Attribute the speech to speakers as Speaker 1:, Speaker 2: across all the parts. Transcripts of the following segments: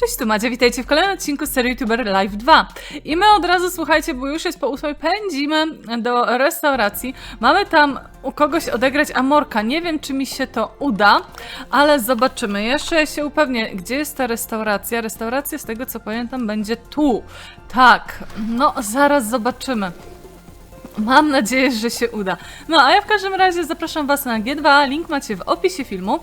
Speaker 1: Cześć, tu Madzia, witajcie w kolejnym odcinku serii YouTuber Live 2. I my od razu, słuchajcie, bo już jest po ósmej, pędzimy do restauracji. Mamy tam u kogoś odegrać Amorka. Nie wiem, czy mi się to uda, ale zobaczymy. Jeszcze się upewnię, gdzie jest ta restauracja. Restauracja, z tego co pamiętam, będzie tu. Tak, no zaraz zobaczymy. Mam nadzieję, że się uda. No, a ja w każdym razie zapraszam Was na G2, link macie w opisie filmu.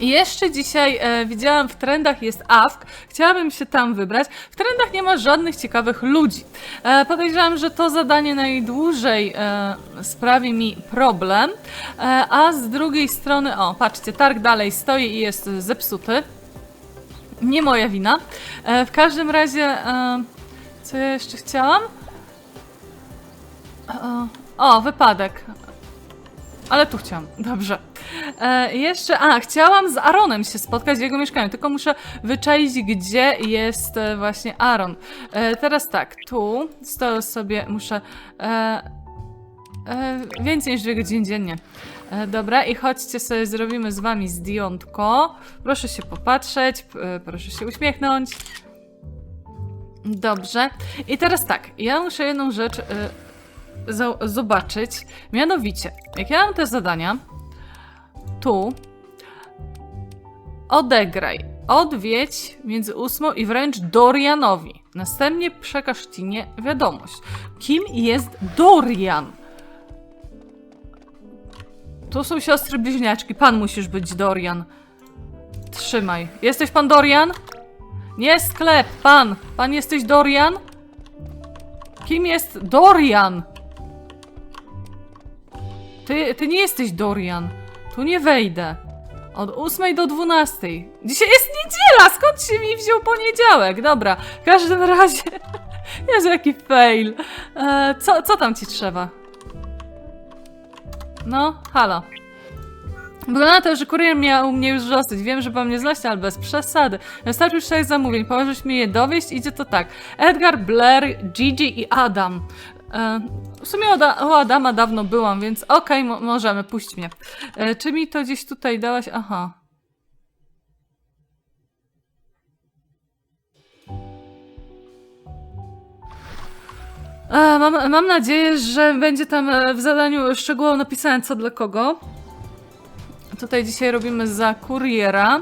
Speaker 1: Jeszcze dzisiaj e, widziałam w trendach jest AFK, chciałabym się tam wybrać. W trendach nie ma żadnych ciekawych ludzi. E, podejrzewam, że to zadanie najdłużej e, sprawi mi problem, e, a z drugiej strony, o patrzcie, targ dalej stoi i jest zepsuty. Nie moja wina. E, w każdym razie, e, co ja jeszcze chciałam? E, o, wypadek. Ale tu chciałam. Dobrze. E, jeszcze, a, chciałam z Aaronem się spotkać w jego mieszkaniu, tylko muszę wyczaić, gdzie jest e, właśnie Aaron. E, teraz tak, tu stoję sobie, muszę e, e, więcej niż dwie godziny dziennie. E, dobra, i chodźcie sobie, zrobimy z wami zdjątko. Proszę się popatrzeć, e, proszę się uśmiechnąć. Dobrze. I teraz tak, ja muszę jedną rzecz e, zobaczyć. Mianowicie, jak ja mam te zadania, tu odegraj, odwiedź między ósmą i wręcz Dorianowi. Następnie przekaż Tinie wiadomość. Kim jest Dorian? Tu są siostry bliźniaczki. Pan musisz być Dorian. Trzymaj. Jesteś pan Dorian? Nie sklep, pan. Pan jesteś Dorian? Kim jest Dorian? Ty, ty nie jesteś Dorian. Tu nie wejdę. Od 8 do 12. Dzisiaj jest niedziela! Skąd się mi wziął poniedziałek? Dobra, w każdym razie. Jezu, jaki fail. E, co, co tam ci trzeba? No, halo. Wygląda na to, że kurier miał mnie już zostać. Wiem, że pan mnie znosi, ale bez przesady. Wystarczy już sześć zamówień. Pomożesz mi je dowieść? Idzie to tak. Edgar, Blair, Gigi i Adam. E, w sumie o, da- o Adama dawno byłam, więc okej, mo- możemy, puść mnie. E, czy mi to gdzieś tutaj dałaś? Aha. E, mam, mam nadzieję, że będzie tam e, w zadaniu szczegółowo napisane co dla kogo. Tutaj dzisiaj robimy za kuriera.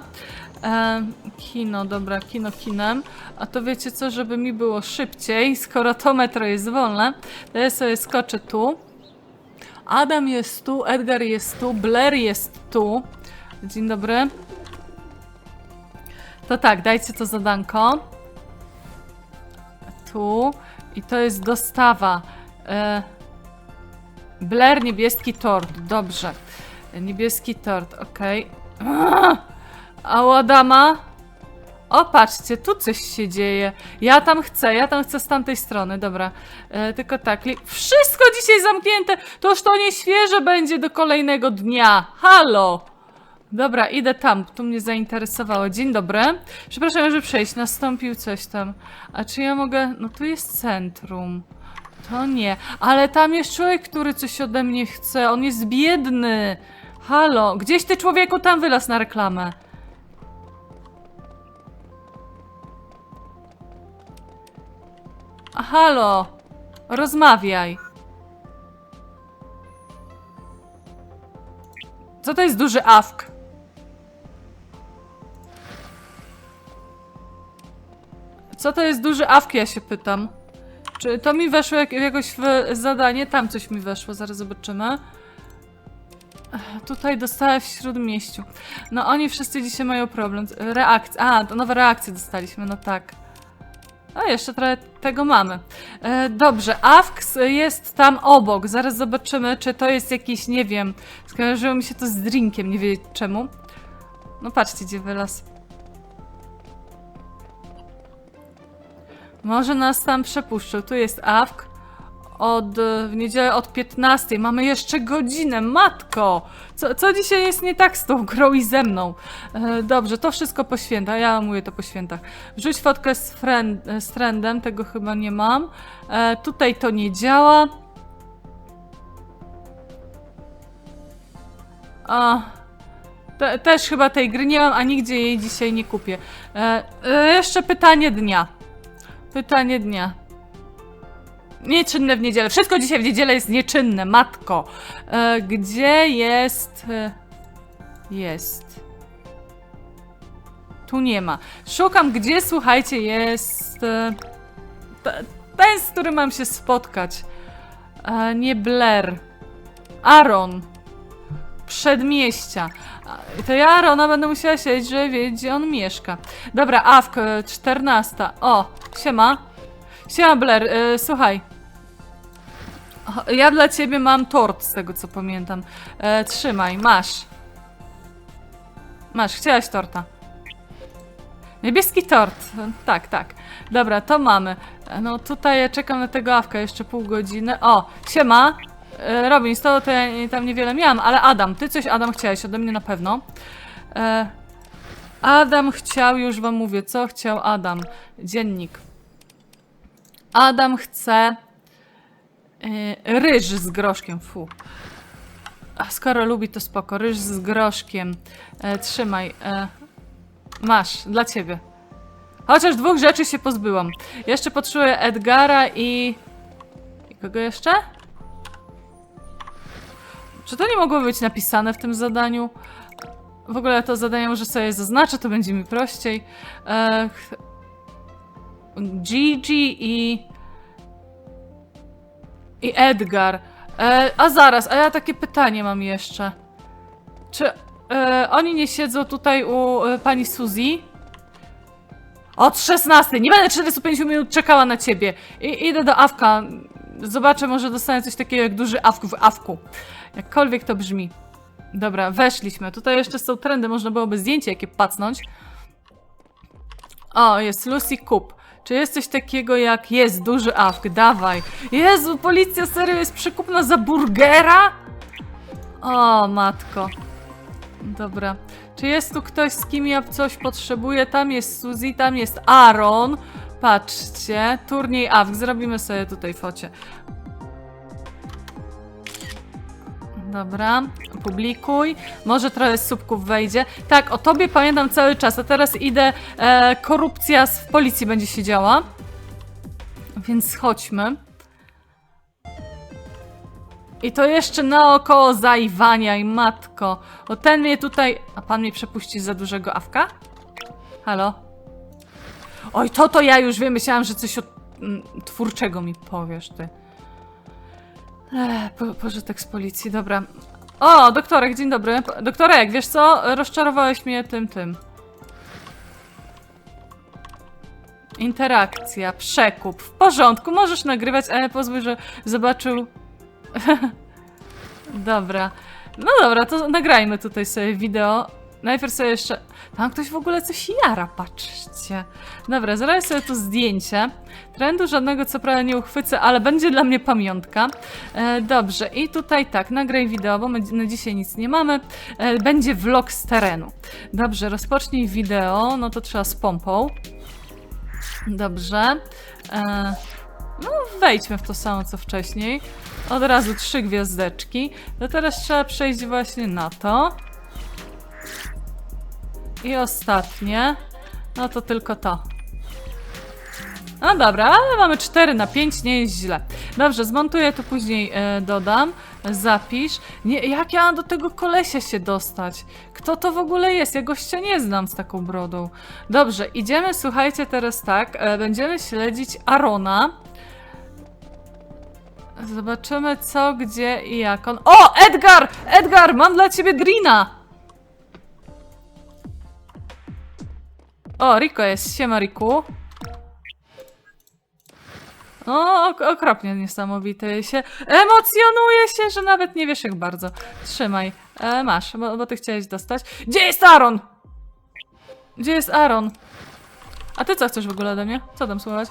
Speaker 1: E, kino, dobra, kino kinem. A to wiecie co, żeby mi było szybciej, skoro to metro jest wolne, to ja sobie skoczę tu. Adam jest tu, Edgar jest tu, Blair jest tu. Dzień dobry. To tak, dajcie to zadanko. Tu. I to jest dostawa. E, Blair, niebieski tort. Dobrze. Niebieski tort. Okay. A u Adama? O, patrzcie, tu coś się dzieje. Ja tam chcę, ja tam chcę z tamtej strony, dobra. E, tylko tak, wszystko dzisiaj zamknięte, toż to nie świeże będzie do kolejnego dnia. Halo! Dobra, idę tam, tu mnie zainteresowało. Dzień dobry. Przepraszam, że przejść, nastąpił coś tam. A czy ja mogę... No tu jest centrum. To nie. Ale tam jest człowiek, który coś ode mnie chce. On jest biedny. Halo, gdzieś ty człowieku tam wylas na reklamę. Halo, rozmawiaj. Co to jest duży awk? Co to jest duży awk, ja się pytam. Czy to mi weszło jak, jakoś w zadanie? Tam coś mi weszło, zaraz zobaczymy. Tutaj dostałem w śródmieściu. No oni wszyscy dzisiaj mają problem. Reakcje. A, to nowe reakcje dostaliśmy, no tak. A jeszcze trochę tego mamy. E, dobrze, AFKS jest tam obok. Zaraz zobaczymy, czy to jest jakiś, nie wiem. Skojarzyło mi się to z drinkiem, nie wiem czemu. No patrzcie, gdzie wylas. Może nas tam przepuszczą. Tu jest AFK. Od, e, w niedzielę od 15. Mamy jeszcze godzinę. Matko! Co, co dzisiaj jest nie tak z tą grą i ze mną? E, dobrze, to wszystko po świętach. Ja mówię to po świętach. Wrzuć fotkę z, friend, z trendem. Tego chyba nie mam. E, tutaj to nie działa. A, Te, też chyba tej gry nie mam, a nigdzie jej dzisiaj nie kupię. E, e, jeszcze pytanie dnia. Pytanie dnia. Nieczynne w niedzielę. Wszystko dzisiaj w niedzielę jest nieczynne, matko. E, gdzie jest... E, jest. Tu nie ma. Szukam, gdzie, słuchajcie, jest... E, te- ten, z którym mam się spotkać. E, nie Blair. Aaron. Przedmieścia. To ja Arona będę musiała siedzieć, żeby wiedzieć, gdzie on mieszka. Dobra, Awk, e, 14. O, siema. Siema, Blair, e, słuchaj. Ja dla ciebie mam tort, z tego co pamiętam. E, trzymaj, masz. Masz, chciałaś torta. Niebieski tort. Tak, tak. Dobra, to mamy. E, No tutaj ja czekam na tego awka jeszcze pół godziny. O, siema. E, Robin, z tobą to ja tam niewiele miałam, ale Adam, ty coś Adam chciałeś ode mnie na pewno. E, Adam chciał, już wam mówię, co chciał Adam. Dziennik. Adam chce e, ryż z groszkiem, fu. A skoro lubi, to spoko. Ryż z groszkiem. E, trzymaj. E, masz, dla ciebie. Chociaż dwóch rzeczy się pozbyłam. Jeszcze potrzebuję Edgara i... I kogo jeszcze? Czy to nie mogło być napisane w tym zadaniu? W ogóle to zadanie może sobie zaznaczę, to będzie mi prościej. E, Gigi i... I Edgar. E, a zaraz, a ja takie pytanie mam jeszcze. Czy e, oni nie siedzą tutaj u e, pani Suzy? Od 16! Nie będę 45 minut czekała na ciebie. I, idę do Awka. Zobaczę, może dostanę coś takiego jak duży Awk w Awku. Jakkolwiek to brzmi. Dobra, weszliśmy. Tutaj jeszcze są trendy, można byłoby zdjęcie jakie pacnąć. O, jest Lucy Coop. Czy jest coś takiego jak jest duży awk? Dawaj. Jezu, policja serio jest przekupna za burgera? O, matko. Dobra. Czy jest tu ktoś, z kim ja coś potrzebuję? Tam jest Suzy, tam jest Aaron. Patrzcie, turniej awk. Zrobimy sobie tutaj focie. Dobra, publikuj. Może trochę słupków wejdzie. Tak, o tobie pamiętam cały czas, a teraz idę. E, korupcja w policji będzie się działa. Więc chodźmy. I to jeszcze naokoło zaiwania i matko. O ten mnie tutaj. A pan mnie przepuści za dużego awka? Halo? Oj, to to ja już wiem. Myślałam, że coś od mm, twórczego mi powiesz ty. Ech, po, pożytek z policji, dobra. O, doktorek, dzień dobry. Doktorek, wiesz co? Rozczarowałeś mnie tym, tym. Interakcja, przekup. W porządku, możesz nagrywać, ale pozwól, że zobaczył... dobra. No dobra, to nagrajmy tutaj sobie wideo. Najpierw sobie jeszcze... Tam ktoś w ogóle coś jara, patrzcie. Dobra, zrobię sobie tu zdjęcie. Trendu żadnego co prawda nie uchwycę, ale będzie dla mnie pamiątka. E, dobrze, i tutaj tak, nagraj wideo, bo my na dzisiaj nic nie mamy. E, będzie vlog z terenu. Dobrze, rozpocznij wideo, no to trzeba z pompą. Dobrze. E, no, wejdźmy w to samo co wcześniej. Od razu trzy gwiazdeczki. To teraz trzeba przejść właśnie na to. I ostatnie. No to tylko to. No dobra, ale mamy 4 na 5, nie jest źle. Dobrze, zmontuję to później, e, dodam. Zapisz. Nie, jak ja mam do tego kolesia się dostać? Kto to w ogóle jest? Ja gościa nie znam z taką brodą. Dobrze, idziemy, słuchajcie, teraz tak. E, będziemy śledzić Arona. Zobaczymy co, gdzie i jak on... O! Edgar! Edgar! Mam dla ciebie Drina! O, Rico jest. Siema, Riku. O, ok okropnie niesamowity się. Emocjonuje się, że nawet nie wiesz jak bardzo. Trzymaj. E, masz, bo, bo ty chciałeś dostać. Gdzie jest Aaron? Gdzie jest Aaron? A ty co chcesz w ogóle ode mnie? Co tam słychać?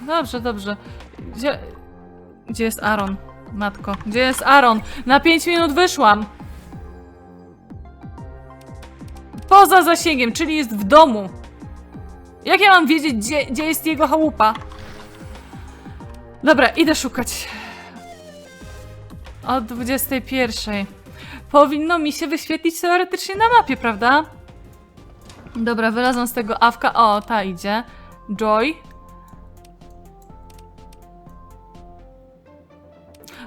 Speaker 1: Dobrze, dobrze. Gdzie... Gdzie jest Aaron? Matko, gdzie jest Aaron? Na 5 minut wyszłam. Poza zasięgiem, czyli jest w domu. Jak ja mam wiedzieć, gdzie, gdzie jest jego chałupa? Dobra, idę szukać. O 21. powinno mi się wyświetlić teoretycznie na mapie, prawda? Dobra, wylazłam z tego awka. O, ta idzie. Joy.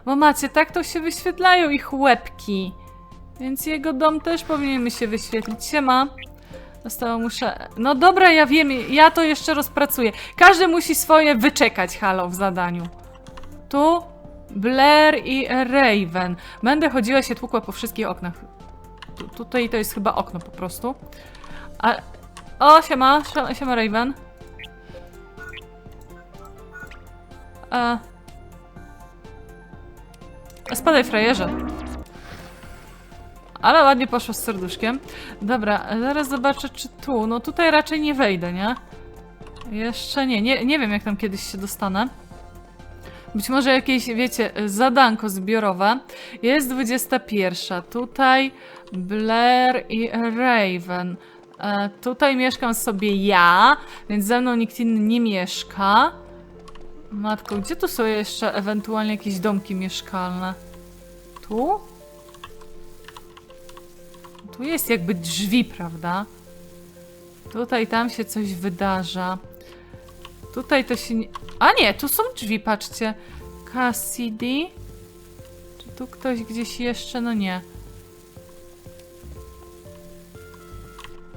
Speaker 1: Bo macie, tak to się wyświetlają ich łebki. Więc jego dom też powinien mi się wyświetlić. Siema. Zostało muszę... No dobra, ja wiem, ja to jeszcze rozpracuję. Każdy musi swoje wyczekać, halo, w zadaniu. Tu Blair i Raven. Będę chodziła się tłukła po wszystkich oknach. Tu, tutaj to jest chyba okno po prostu. A... O, siema, siema, Raven. E... Spadaj, frajerze. Ale ładnie poszło z serduszkiem. Dobra, zaraz zobaczę, czy tu. No tutaj raczej nie wejdę, nie? Jeszcze nie. Nie, nie wiem, jak tam kiedyś się dostanę. Być może jakieś, wiecie, zadanko zbiorowe. Jest 21. Tutaj Blair i Raven. E, tutaj mieszkam sobie ja, więc ze mną nikt inny nie mieszka. Matko, gdzie tu są jeszcze ewentualnie jakieś domki mieszkalne? Tu? Tu jest jakby drzwi, prawda? Tutaj, tam się coś wydarza. Tutaj to się nie... A nie, tu są drzwi, patrzcie. Cassidy. Czy tu ktoś gdzieś jeszcze? No nie.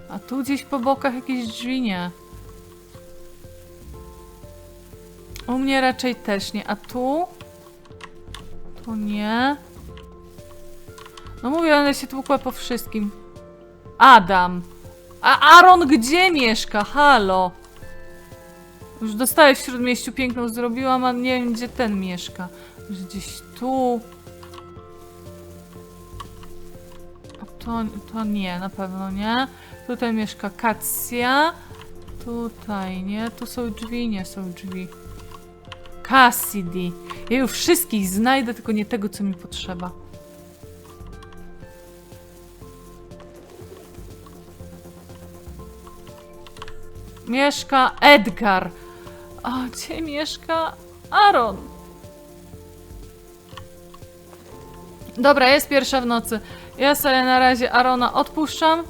Speaker 1: A tu gdzieś po bokach jakieś drzwi? Nie. U mnie raczej też nie. A tu? Tu nie. No mówię, one się tłukła po wszystkim. Adam. A Aaron gdzie mieszka? Halo. Już dostaję w śródmieściu piękną zrobiłam, a nie wiem gdzie ten mieszka. Może gdzieś tu. A to, to nie, na pewno nie. Tutaj mieszka Kacja. Tutaj nie. Tu są drzwi, nie są drzwi. Cassidy. Ja już wszystkich znajdę, tylko nie tego, co mi potrzeba. Mieszka Edgar. A gdzie mieszka Aaron? Dobra, jest pierwsza w nocy. Ja sobie na razie Arona odpuszczam.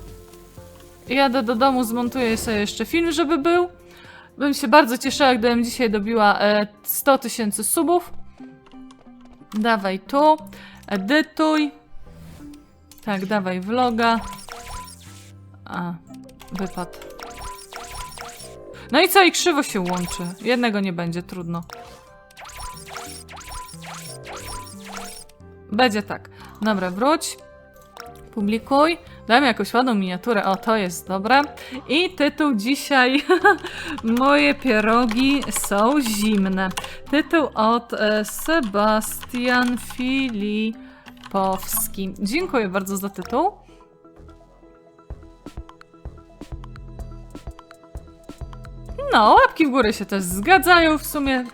Speaker 1: Jadę do domu, zmontuję sobie jeszcze film, żeby był. Bym się bardzo cieszyła, gdybym dzisiaj dobiła e, 100 tysięcy subów. Dawaj tu. Edytuj. Tak, dawaj vloga. A, wypadł. No i co? I krzywo się łączy. Jednego nie będzie, trudno. Będzie tak. Dobra, wróć. Publikuj. Dajmy jakąś ładną miniaturę. O, to jest dobre. I tytuł dzisiaj. Moje pierogi są zimne. Tytuł od e, Sebastian Filipowski. Dziękuję bardzo za tytuł. No, łapki w górę się też zgadzają w sumie.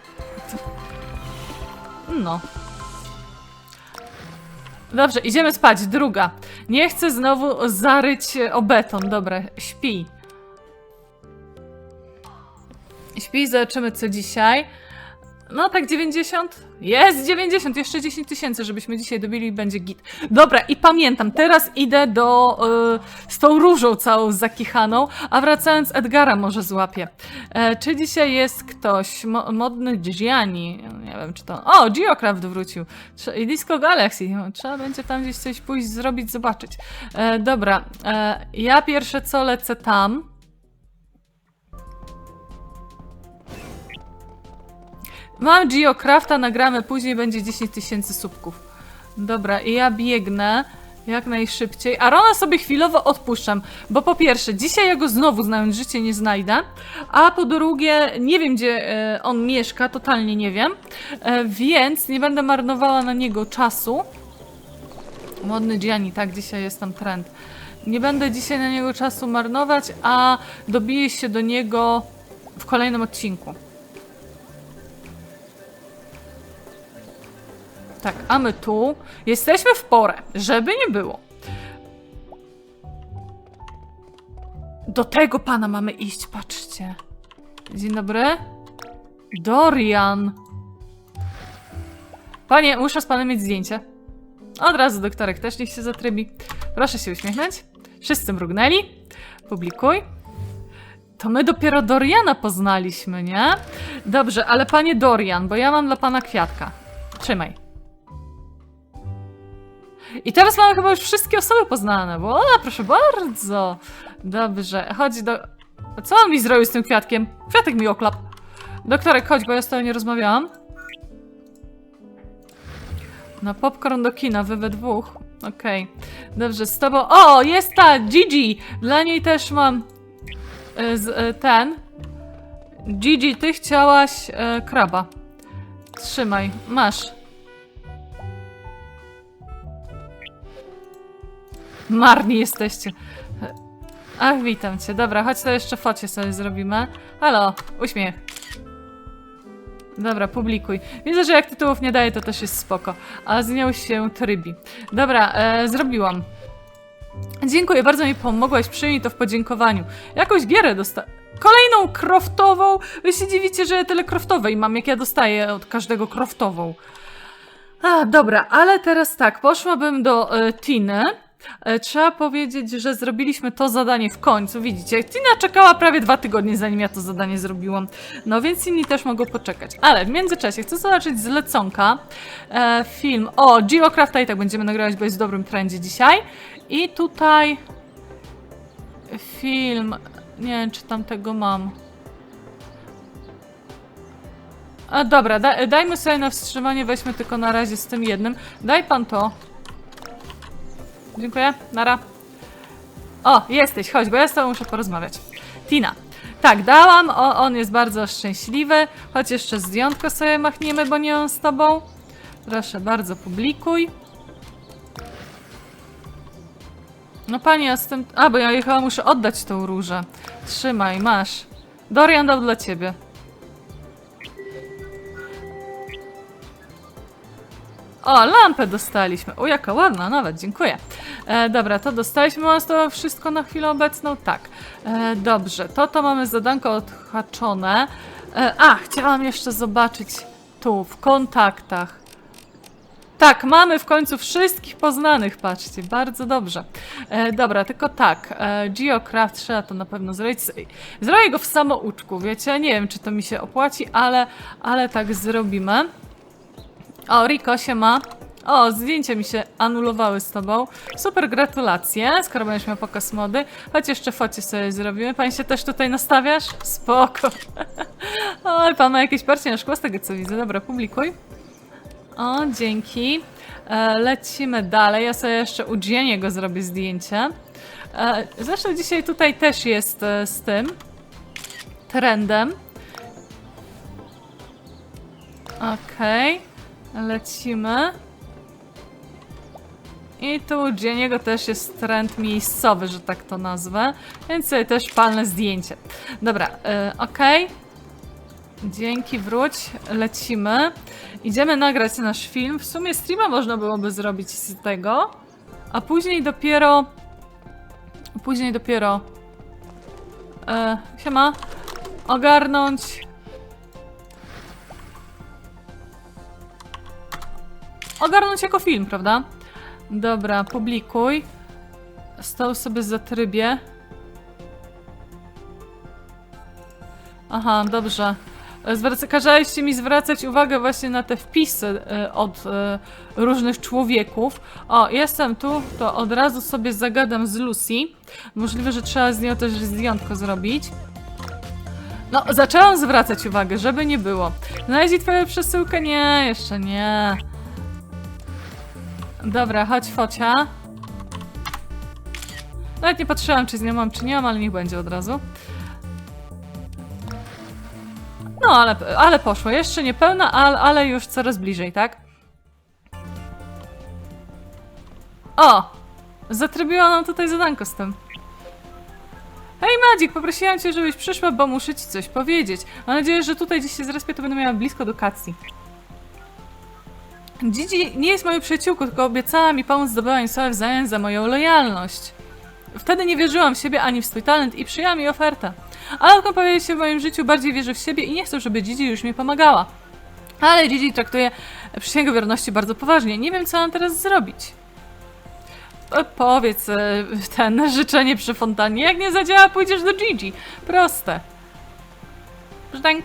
Speaker 1: No. Dobrze, idziemy spać. Druga. Nie chcę znowu zaryć o beton. Dobra, śpi. Śpi, zobaczymy co dzisiaj. No tak 90? Jest 90, jeszcze 10 tysięcy, żebyśmy dzisiaj dobili i będzie git. Dobra, i pamiętam, teraz idę do... y, z tą różą całą zakichaną, a wracając Edgara może złapię. E, czy dzisiaj jest ktoś, mo, modny Gianni, nie wiem czy to... O, Geocraft wrócił. I Disco Galaxy, trzeba będzie tam gdzieś coś pójść, zrobić, zobaczyć. E, dobra, e, ja pierwsze co lecę tam. Mam Geocrafta, nagramy później, będzie 10 tysięcy subków. Dobra, i ja biegnę jak najszybciej. Arona sobie chwilowo odpuszczam, bo po pierwsze, dzisiaj ja go znowu znając życie nie znajdę, a po drugie, nie wiem gdzie e, on mieszka, totalnie nie wiem, e, więc nie będę marnowała na niego czasu. Modny Gianni, tak, dzisiaj jest tam trend. Nie będę dzisiaj na niego czasu marnować, a dobiję się do niego w kolejnym odcinku. Tak, a my tu jesteśmy w porę, żeby nie było. Do tego pana mamy iść, patrzcie. Dzień dobry. Dorian. Panie, muszę z panem mieć zdjęcie. Od razu doktorek też niech się zatrybi. Proszę się uśmiechnąć. Wszyscy mrugnęli. Publikuj. To my dopiero Doriana poznaliśmy, nie? Dobrze, ale panie Dorian, bo ja mam dla pana kwiatka. Trzymaj. I teraz mamy chyba już wszystkie osoby poznane, bo o, proszę bardzo. Dobrze, chodź do... Co on mi zrobił z tym kwiatkiem? Kwiatek mi oklap. Doktorek, chodź, bo ja z tobą nie rozmawiałam. Na popcorn do kina, wy we dwóch. Okej. Dobrze, z tobą... O, jest ta Gigi! Dla niej też mam... y, Z, y, ten... Gigi, ty chciałaś y, kraba. Trzymaj, masz. Marni jesteście. Ach, witam cię. Dobra, chodź to jeszcze focie sobie zrobimy. Halo, uśmiech. Dobra, publikuj. Widzę, że jak tytułów nie daje, to też jest spoko. A z nią się trybi. Dobra, e, zrobiłam. Dziękuję, bardzo mi pomogłaś. Przyjmij to w podziękowaniu. Jakąś gierę dosta... Kolejną croftową? Wy się dziwicie, że ja tyle croftowej mam, jak ja dostaję od każdego croftową. A, dobra, ale teraz tak, poszłabym do e, Tiny. E, trzeba powiedzieć, że zrobiliśmy to zadanie w końcu, widzicie. Tina czekała prawie dwa tygodnie, zanim ja to zadanie zrobiłam. No więc inni też mogą poczekać. Ale w międzyczasie chcę zobaczyć zleconka. E, film o Geocrafta i tak będziemy nagrywać, bo jest w dobrym trendzie dzisiaj. I tutaj film, nie wiem czy tam tego mam. A dobra, da, dajmy sobie na wstrzymanie, weźmy tylko na razie z tym jednym. Daj pan to. Dziękuję, nara. O, jesteś, chodź, bo ja z tobą muszę porozmawiać. Tina. Tak, dałam, o, on jest bardzo szczęśliwy. Chodź jeszcze zdjątko sobie machniemy, bo nie on z tobą. Proszę bardzo, publikuj. No pani, ja z tym... A, bo ja chyba muszę oddać tą różę. Trzymaj, masz. Dorian dał dla ciebie. O, lampę dostaliśmy. O, jaka ładna, nawet, dziękuję. E, dobra, to dostaliśmy. Mamy z wszystko na chwilę obecną? Tak. E, dobrze, to to mamy zadanko odhaczone. E, a, chciałam jeszcze zobaczyć tu, w kontaktach. Tak, mamy w końcu wszystkich poznanych, patrzcie, bardzo dobrze. E, dobra, tylko tak, e, Geocraft trzeba to na pewno zrobić. Zrobię go w samouczku, wiecie, nie wiem, czy to mi się opłaci, ale, ale tak zrobimy. O, Riko się ma. O, zdjęcia mi się anulowały z tobą. Super, gratulacje, skoro będziesz miał pokaz mody. Chodź jeszcze focie sobie zrobimy. Pan się też tutaj nastawiasz? Spoko. Oj, pan ma jakieś parcie na szkło z tego co widzę. Dobra, publikuj. O, dzięki. E, lecimy dalej. Ja sobie jeszcze u Gianniego zrobię zdjęcie. E, zresztą dzisiaj tutaj też jest e, z tym trendem. Okej. Lecimy. I tu u Gianniego też jest trend miejscowy, że tak to nazwę. Więc sobie też palne zdjęcie. Dobra, y, okej. Dzięki, wróć. Lecimy. Idziemy nagrać nasz film. W sumie streama można byłoby zrobić z tego. A później dopiero... Później dopiero... E, siema. Ogarnąć... Ogarnąć jako film, prawda? Dobra, publikuj. Stał sobie za trybie. Aha, dobrze. Zwraca, mi zwracać uwagę właśnie na te wpisy e, od e, różnych człowieków. O, jestem tu, to od razu sobie zagadam z Lucy. Możliwe, że trzeba z nią też zdjątko zrobić. No, zaczęłam zwracać uwagę, żeby nie było. Znaleźli twoją przesyłkę? Nie, jeszcze nie. Dobra, chodź focia. Nawet nie patrzyłam, czy z nią mam, czy nie mam, ale niech będzie od razu. No, ale, ale poszło. Jeszcze niepełna, ale, ale już coraz bliżej, tak? O! Zatrybiła nam tutaj zadanko z tym. Hej Madzik, poprosiłam cię, żebyś przyszła, bo muszę ci coś powiedzieć. Mam nadzieję, że tutaj gdzieś się zrespię, to będę miała blisko do Kacji. Gigi nie jest moją przyjaciółką, tylko obiecała mi pomóc w zdobywaniu sobie w za moją lojalność. Wtedy nie wierzyłam w siebie ani w swój talent i przyjęłam jej ofertę. Ale odkąd powiedzieć się w moim życiu, bardziej wierzę w siebie i nie chcę, żeby Gigi już mi pomagała. Ale Gigi traktuje przysięgę wierności bardzo poważnie. Nie wiem, co mam teraz zrobić. Powiedz e, ten życzenie przy fontannie. Jak nie zadziała, pójdziesz do Gigi. Proste. Brzdęk.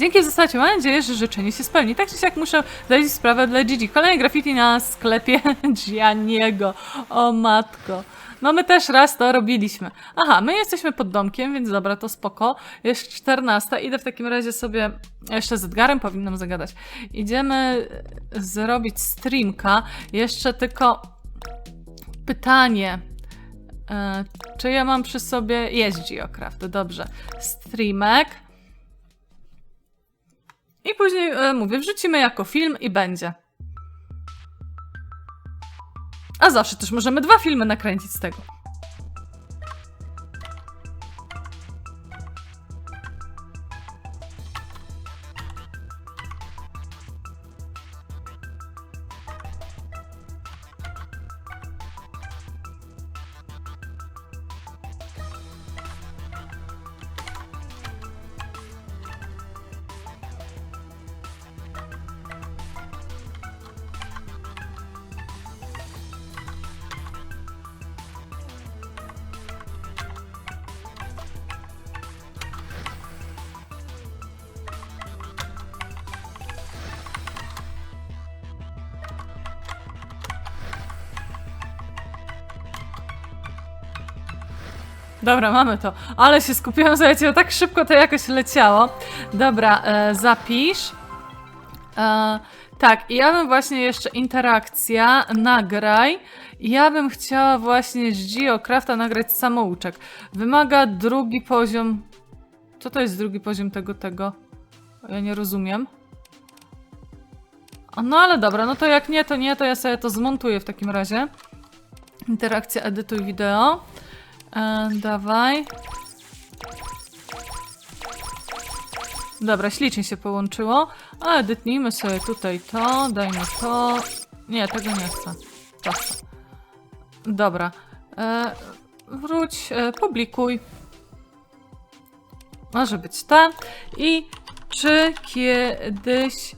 Speaker 1: Dzięki za wsparcie. Mam nadzieję, że życzenie się spełni. Tak czy siak muszę zdać sprawę dla Gigi. Kolejne graffiti na sklepie Gianniego. O matko. No my też raz to robiliśmy. Aha, my jesteśmy pod domkiem, więc dobra, to spoko. Jest 14. Idę w takim razie sobie jeszcze z Edgarem powinnam zagadać. Idziemy zrobić streamka. Jeszcze tylko pytanie. E, czy ja mam przy sobie... Jest Geocraft, dobrze. Streamek. I później, e, mówię, wrzucimy jako film i będzie. A zawsze też możemy dwa filmy nakręcić z tego. Dobra, mamy to. Ale się skupiłam, słuchajcie, tak szybko to jakoś leciało. Dobra, e, zapisz. E, tak, i ja bym właśnie jeszcze interakcja, nagraj. Ja bym chciała właśnie z Geocrafta nagrać samouczek. Wymaga drugi poziom. Co to jest drugi poziom tego, tego? Ja nie rozumiem. No ale dobra, no to jak nie, to nie, to ja sobie to zmontuję w takim razie. Interakcja, edytuj wideo. E, dawaj. Dobra, ślicznie się połączyło. A edytnijmy sobie tutaj to, dajmy to. Nie, tego nie chcę. To chcę. Dobra. E, wróć, e, publikuj. Może być ta. I czy kiedyś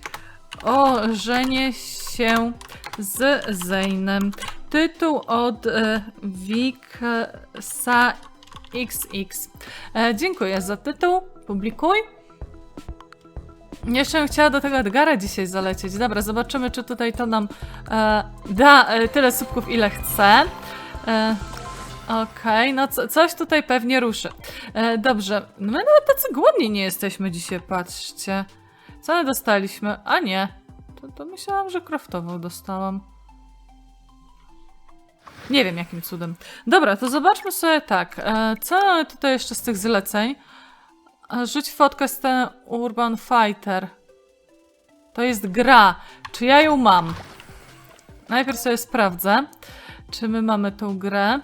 Speaker 1: ożenię się z Zejnem? Tytuł od e, Wiksa XX. E, dziękuję za tytuł. Publikuj. Jeszcze bym chciała do tego Edgara dzisiaj zalecieć. Dobra, zobaczymy, czy tutaj to nam e, da e, tyle słupków, ile chce. E, Okej, no co, coś tutaj pewnie ruszy. E, dobrze, my nawet tacy głodni nie jesteśmy dzisiaj, patrzcie. Co my dostaliśmy? A nie, to, to myślałam, że kraftową dostałam. Nie wiem jakim cudem. Dobra, to zobaczmy sobie tak. E, co tutaj jeszcze z tych zleceń? E, Rzuć fotkę z ten Urban Fighter. To jest gra. Czy ja ją mam? Najpierw sobie sprawdzę, czy my mamy tą grę.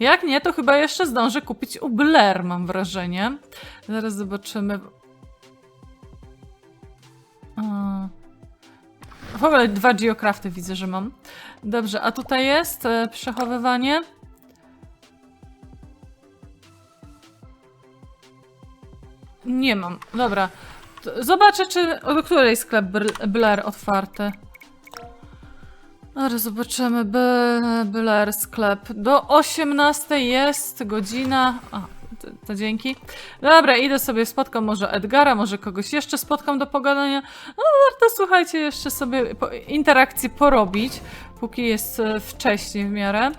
Speaker 1: Jak nie, to chyba jeszcze zdążę kupić u Blair, mam wrażenie. Zaraz zobaczymy. A. W ogóle dwa geocrafty widzę, że mam. Dobrze, a tutaj jest e, przechowywanie. Nie mam. Dobra. Zobaczę, czy o której sklep Blair otwarty. Ale zobaczymy. B- Blair sklep. Do 18 jest godzina. A, to, dzięki. Dobra, idę sobie spotkam może Edgara, może kogoś jeszcze spotkam do pogadania. No warto, słuchajcie, jeszcze sobie po, interakcję porobić, póki jest e, wcześniej w miarę.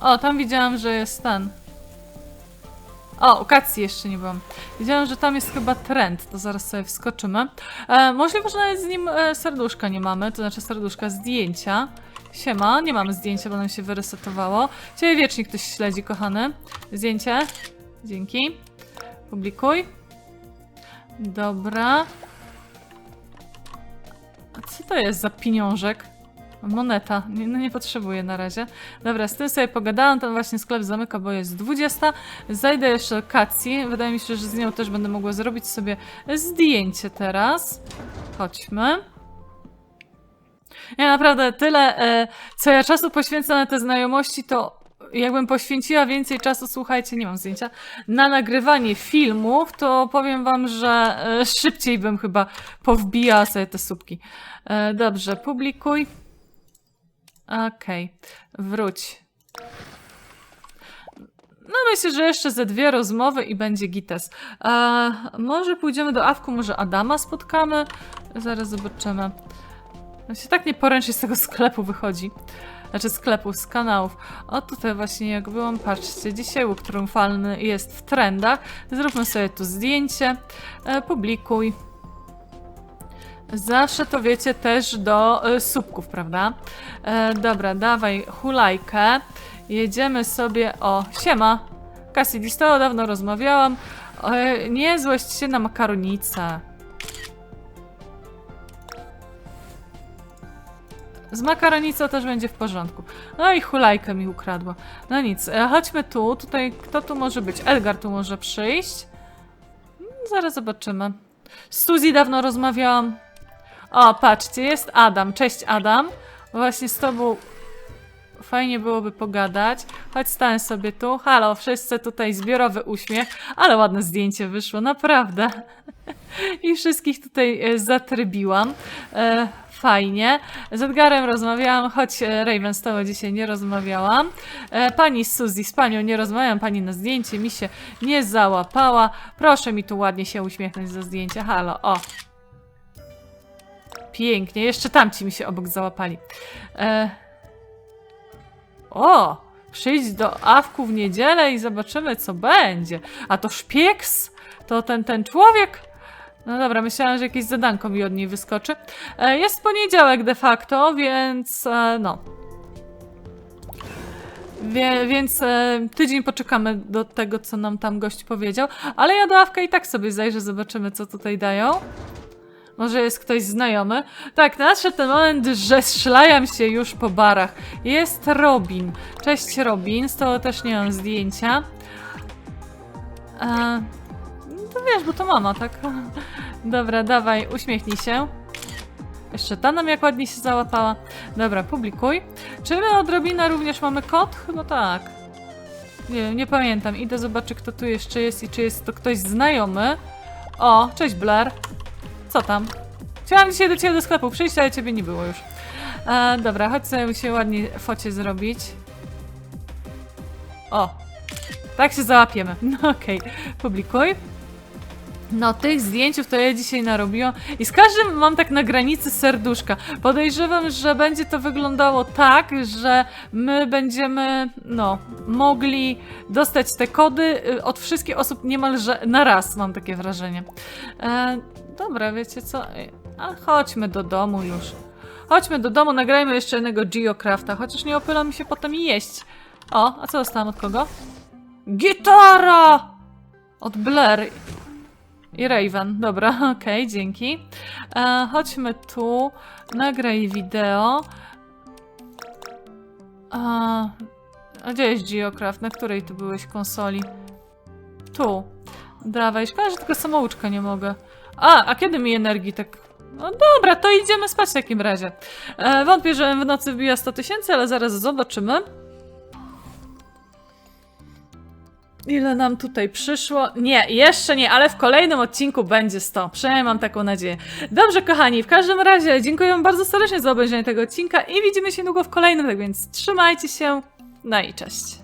Speaker 1: O, tam widziałam, że jest ten. O, u Katsi jeszcze nie byłam. Widziałam, że tam jest chyba trend, to zaraz sobie wskoczymy. E, możliwe, że nawet z nim e, serduszka nie mamy, to znaczy serduszka zdjęcia. Siema, nie mamy zdjęcia, bo nam się wyresetowało. Ciebie wiecznie ktoś śledzi, kochany. Zdjęcie. Dzięki. Publikuj. Dobra. A co to jest za pieniążek? Moneta. Nie, no nie potrzebuję na razie. Dobra, z tym sobie pogadałam. Ten właśnie sklep zamyka, bo jest 20. Zajdę jeszcze do Katsi. Wydaje mi się, że z nią też będę mogła zrobić sobie zdjęcie teraz. Chodźmy. Ja naprawdę tyle, e, co ja czasu poświęcam na te znajomości, to jakbym poświęciła więcej czasu, słuchajcie, nie mam zdjęcia, na nagrywanie filmów, to powiem wam, że e, szybciej bym chyba powbijała sobie te słupki. E, dobrze, publikuj. Okej, wróć. No myślę, że jeszcze ze dwie rozmowy i będzie gites. E, może pójdziemy do Awku, może Adama spotkamy? Zaraz zobaczymy. On się tak nieporęcznie z tego sklepu wychodzi. Znaczy sklepów, z kanałów. O tutaj właśnie jak byłam, patrzcie, dzisiaj łuk triumfalny jest w trendach. Zróbmy sobie tu zdjęcie. E, publikuj. Zawsze to wiecie też do e, słupków, prawda? E, dobra, dawaj hulajkę. Jedziemy sobie o... Siema! Cassidy, z dawno rozmawiałam. E, nie złość się na makaronicę. Z makaronicą też będzie w porządku. No i hulajkę mi ukradło. No nic, e, chodźmy tu. Tutaj, kto tu może być? Edgar tu może przyjść. Mm, Zaraz zobaczymy. Z Suzy dawno rozmawiałam. O, patrzcie, jest Adam. Cześć Adam. Właśnie z tobą fajnie byłoby pogadać. Chodź, stań sobie tu. Halo, wszyscy tutaj zbiorowy uśmiech, ale ładne zdjęcie wyszło, naprawdę. I wszystkich tutaj e, zatrybiłam. Fajnie. Z Edgarem rozmawiałam, choć e, Raven z tobą dzisiaj nie rozmawiałam. E, pani Suzy, z panią nie rozmawiałam, pani na zdjęcie mi się nie załapała. Proszę mi tu ładnie się uśmiechnąć za zdjęcie. Halo, o. Pięknie, jeszcze tamci mi się obok załapali. E, o! Przyjdź do Awku w niedzielę i zobaczymy, co będzie. A to szpieks? To ten, ten człowiek? No dobra, myślałam, że jakieś zadanko mi od niej wyskoczy. E, jest poniedziałek de facto, więc e, no. Wie, więc e, tydzień poczekamy do tego, co nam tam gość powiedział. Ale ja do Awka i tak sobie zajrzę, zobaczymy, co tutaj dają. Może jest ktoś znajomy? Tak, nadszedł ten moment, że strzelają się już po barach. Jest Robin. Cześć Robin, z tobą też nie mam zdjęcia. E, to wiesz, bo to mama, tak? Dobra, dawaj, uśmiechnij się. Jeszcze ta nam jak ładnie się załapała. Dobra, publikuj. Czy my od Robina również mamy kod? Chyba tak. Nie nie pamiętam. Idę zobaczyć, kto tu jeszcze jest i czy jest to ktoś znajomy. O, cześć Blair. Co tam? Chciałam dzisiaj do ciebie do sklepu przyjść, ale ciebie nie było już. E, dobra, chodź sobie się ładnie focie zrobić. O! Tak się załapiemy. No okej, publikuj. No, tych zdjęciów to ja dzisiaj narobiłam i z każdym mam tak na granicy serduszka. Podejrzewam, że będzie to wyglądało tak, że my będziemy, no, mogli dostać te kody y, od wszystkich osób niemalże na raz, mam takie wrażenie. E, dobra, wiecie co? A chodźmy do domu już. Chodźmy do domu, nagrajmy jeszcze jednego Geocrafta, chociaż nie opyla mi się potem jeść. O, a co dostałam od kogo? Gitara! Od Blair. I Raven. Dobra, okej, dzięki. E, chodźmy tu. Nagraj wideo. A, a gdzie jest Geocraft? Na której tu byłeś konsoli? Tu. Dawaj, szkoda, że tylko samouczka nie mogę. A, a kiedy mi energii tak... No dobra, to idziemy spać w takim razie. E, wątpię, że w nocy wbija 100 tysięcy, ale zaraz zobaczymy. Ile nam tutaj przyszło? Nie, jeszcze nie, ale w kolejnym odcinku będzie 100. Przynajmniej mam taką nadzieję. Dobrze, kochani, w każdym razie dziękuję bardzo serdecznie za obejrzenie tego odcinka i widzimy się niedługo w kolejnym, tak więc trzymajcie się. No i cześć.